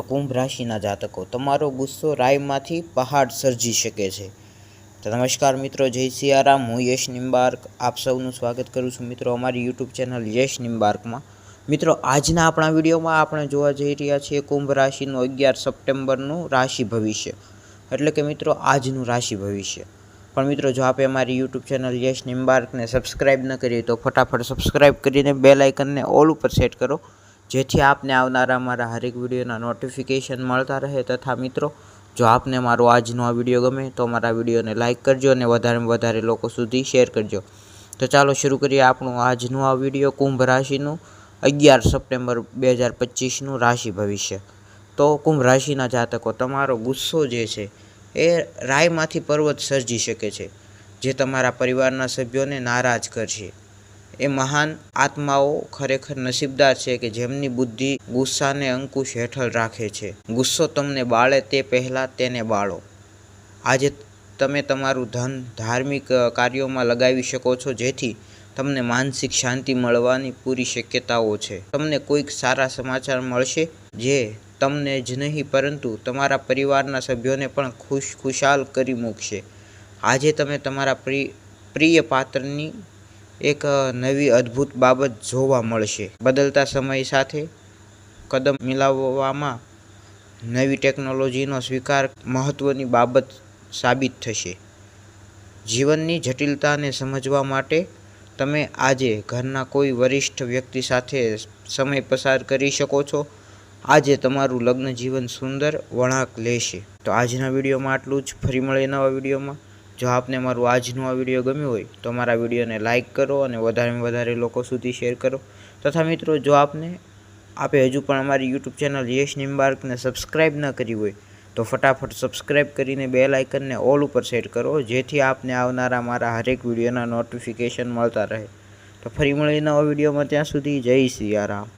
તો કુંભ રાશિના જાતકો, તમારો ગુસ્સો રાયમાંથી પહાડ સર્જી શકે છે. તો નમસ્કાર મિત્રો, જય સિયારામ. હું યશ નિમ્બાર્ક આપ સૌનું સ્વાગત કરું છું મિત્રો અમારી યુટ્યુબ ચેનલ યશ નિમ્બાર્કમાં મિત્રો, આજના આપણા વિડીયોમાં આપણે જોવા જઈ રહ્યા છીએ કુંભ રાશિનું અગિયાર સપ્ટેમ્બરનું રાશિ ભવિષ્ય. એટલે કે મિત્રો, આજનું રાશિ ભવિષ્ય. પણ મિત્રો, જો આપે અમારી યુટ્યુબ ચેનલ યશ નિમ્બાર્કને સબસ્ક્રાઇબ ન કરી તો ફટાફટ સબસ્ક્રાઇબ કરીને બેલ આઇકનને ઓલ ઉપર સેટ કરો. જેથી આપને આવનારા મારા હરેક વિડીયોના નોટિફિકેશન મળતા રહે. તથા મિત્રો, જો આપને મારો આજનો આ વીડિયો ગમે, તો મારા વિડીયોને લાઇક કરજો અને વધારેમાં વધારે લોકો સુધી શેર કરજો. તો ચાલો શરૂ કરીએ આપણું આજનું આ વીડિયો, કુંભ રાશિનું. અગિયાર સપ્ટેમ્બર બે હજાર પચીસનું રાશિ ભવિષ્ય. તો કુંભ રાશિના જાતકો, તમારો ગુસ્સો જે છે, એ રાયમાંથી પર્વત સર્જી શકે છે, જે તમારા પરિવારના સભ્યોને નારાજ કરશે. એ મહાન આત્માઓ ખરેખર નસીબદાર છે કે જેમની બુદ્ધિ ગુસ્સાને અંકુશ હેઠળ રાખે છે. ગુસ્સો તમને બાળે તે પહેલાં તેને બાળો. આજે તમે તમારું ધન ધાર્મિક કાર્યોમાં લગાવી શકો છો જેથી તમને માનસિક શાંતિ મળવાની પૂરી શક્યતાઓ છે. તમને કોઈક સારા સમાચાર મળશે જે તમને જ નહીં, પરંતુ તમારા પરિવારના સભ્યોને પણ ખુશ ખુશાલ કરી મૂકશે. આજે તમે તમારા પ્રિય પાત્રની એક નવી અદ્ભુત બાબત જોવા મળશે. બદલતા સમય સાથે કદમ મિલાવવામાં નવી ટેકનોલોજીનો સ્વીકાર મહત્ત્વની બાબત સાબિત થશે. જીવનની જટિલતાને સમજવા માટે તમે આજે ઘરના કોઈ વરિષ્ઠ વ્યક્તિ સાથે સમય પસાર કરી શકો છો. આજે તમારું લગ્ન જીવન સુંદર વળાંક લેશે. તો આજના વિડીયોમાં આટલું જ. ફરી મળે નવા વિડીયોમાં. જો આપને મારું આજનું આ વીડિયો ગમ્યું હોય, તો મારા વિડીયોને લાઇક કરો અને વધારેમાં વધારે લોકો સુધી શેર કરો. તથા મિત્રો, જો આપને, આપે હજુ પણ અમારી યુટ્યુબ ચેનલ યશ નિમ્બાર્કને સબસ્ક્રાઇબ ન કરી હોય, તો ફટાફટ સબસ્ક્રાઇબ કરીને બેલ આઇકનને ઓલ ઉપર સેટ કરો, જેથી આપને આવનારા મારા હરેક વિડીયોના નોટિફિકેશન મળતા રહે. તો ફરી મળીને નવા વિડીયોમાં ત્યાં સુધી જય સિયારામ